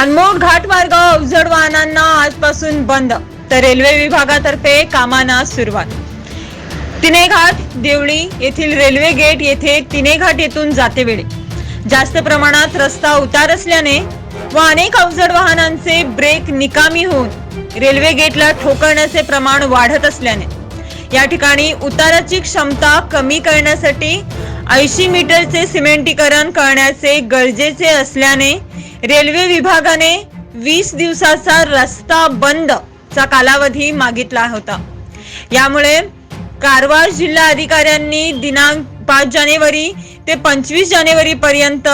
अनमोड घाट मार्ग अवजड वाहनांना आजपासून बंद तर रेल्वे विभागातर्फे कामांना सुरुवात. तिने घाट देवळी येथील रेल्वे गेट येथे तिने घाट येथून जाते वेळी. जास्त प्रमाणात रस्ता उतार असल्याने व अनेक अवजड वाहनांचे ब्रेक निकामी होऊन रेल्वे गेटला ठोकळण्याचे प्रमाण वाढत असल्याने या ठिकाणी उताराची क्षमता कमी करण्यासाठी ऐंशी मीटरचे सिमेंटीकरण करण्याचे गरजेचे असल्याने रेल्वे विभागाने वीस दिवसाचा रस्ता बंद चा कालावधी मागितला होता. यामुळे कारवार जिल्हा अधिकाऱ्यांनी दिनांक पाच जानेवारी ते पंचवीस जानेवारी पर्यंत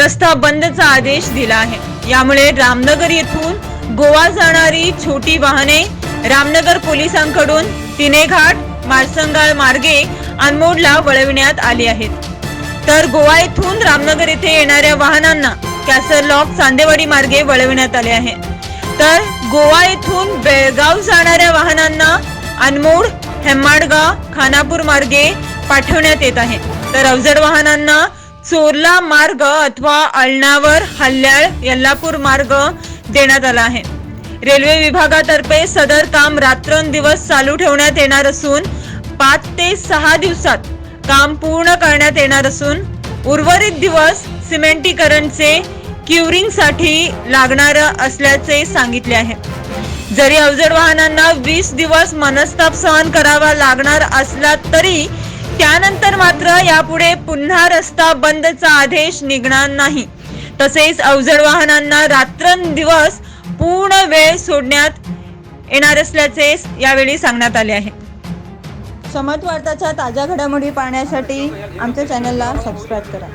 रस्ता बंदचा आदेश दिला आहे. यामुळे रामनगर येथून गोवा जाणारी छोटी वाहने रामनगर पोलिसांकडून तिने घाट मारसंगाळ मार्गे अनमोडला वळविण्यात आली आहेत. तर गोवा येथून रामनगर येथे येणाऱ्या वाहनांना कॅसर लॉक चांदेवाडी मार्गे वळविण्यात आले आहे. तर गोवा येथून बेळगाव जाणाऱ्या वाहनांना अनमोड हेम्माडगाव खानापूर मार्गे पाठवण्यात येत आहे. तर अवजड वाहनांना चोरला मार्ग अथवा अळणावर हल्ल्याळ यल्लापूर मार्ग देण्यात आला आहे. रेल्वे विभागातर्फे सदर काम रात्रंदिवस चालू ठेवण्यात येणार असून पाच ते सहा दिवसात काम पूर्ण करण्यात येणार असून उर्वरित दिवस सिमेंटीकरणचे क्युरिंगसाठी लागणारं लागणार असल्याचे सांगितले आहे. जरी अवजड वाहनांना वीस दिवस मनस्ताप सहन करावा लागणार असला तरी त्यानंतर मात्र यापुढे पुन्हा रस्ता बंदचा आदेश निघणार नाही. तसेच अवजड वाहनांना रात्रंदिवस पूर्ण वेळ सोडण्यात येणार असल्याचे यावेळी सांगण्यात आले आहे. समत वार्ताच्या ताज्या घडामोडी पाहण्यासाठी आमच्या चॅनलला सबस्क्राईब करा.